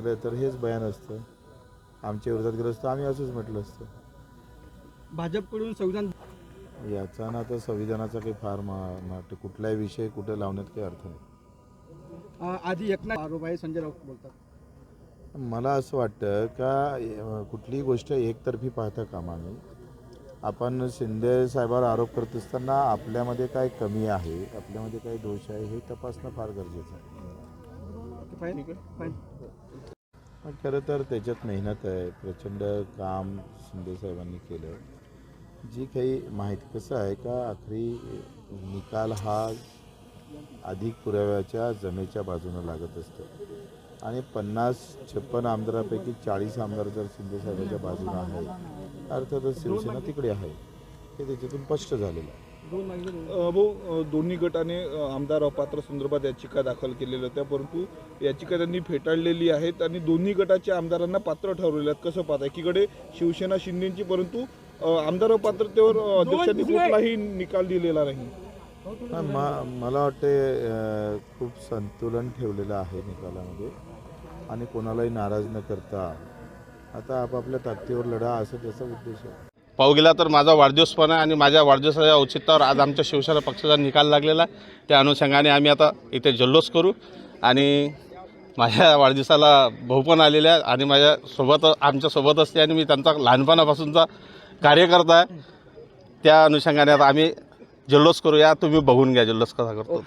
गेलं तर हेच बयान असतं. आमच्या विरोधात गेलं असतं आम्ही असंच म्हटलं असतं. भाजपकडून संविधान याचा ना तर संविधानाचा काही फार मा नाट्य कुठलाही विषय कुठे लावण्यात काही अर्थ नाही. अं, आधी एकनाथ आरोप आहे संजय राऊत बोलतात. मला असं वाटतं का अं, कुठलीही गोष्ट एकतर्फी पाहता कामा नये. आपण शिंदे साहेबांवर आरोप करत असताना आपल्यामध्ये काय कमी आहे आपल्यामध्ये काय दोष आहे हे तपासणं फार गरजेचं आहे. फाईन फाईन पण खरं तर त्याच्यात मेहनत आहे. प्रचंड काम शिंदेसाहेबांनी केलं. जी काही माहिती कसं आहे का आखरी निकाल हा अधिक पुराव्याच्या जमेच्या बाजूनं लागत असतो. आणि पन्नास छप्पन आमदारापैकी चाळीस आमदार जर शिंदेसाहेबांच्या बाजूनं आहे अर्थातच शिवसेना तिकडे आहे. हे त्याच्यातून स्पष्ट झालेलं आहे. भाऊ दोन्ही गटाने आमदार अपात्र संदर्भात याचिका दाखल केलेल्या होत्या परंतु याचिका त्यांनी फेटाळलेली आहेत आणि दोन्ही गटाच्या आमदारांना पात्र ठरवलेल्या आहेत. कसं पाहता एकीकडे शिवसेना शिंदेची परंतु आमदार अपात्रतेवर अध्यक्षांनी कुठलाही निकाल दिलेला नाही. हा, मा- मला वाटते खूप संतुलन ठेवलेलं आहे निकालामध्ये आणि कोणालाही नाराज न करता आता आपापल्या ताकदीवर लढा असं त्याचा उद्देश आहे. पाहू गेला तर माझा वाढदिवस पण आहे आणि माझ्या वाढदिवसाच्या औचित्यावर आज आमच्या शिवसेना पक्षाचा निकाल लागलेला आहे. त्या अनुषंगाने आम्ही आता इथे जल्लोष करू आणि माझ्या वाढदिवसाला भाऊ पण आलेले आहे आणि माझ्यासोबत आमच्यासोबत असते आणि मी त्यांचा लहानपणापासूनचा कार्यकर्ता आहे. त्या अनुषंगाने आता आम्ही जल्लोष करूया. तुम्ही बघून घ्या जल्लोष कसा करतो.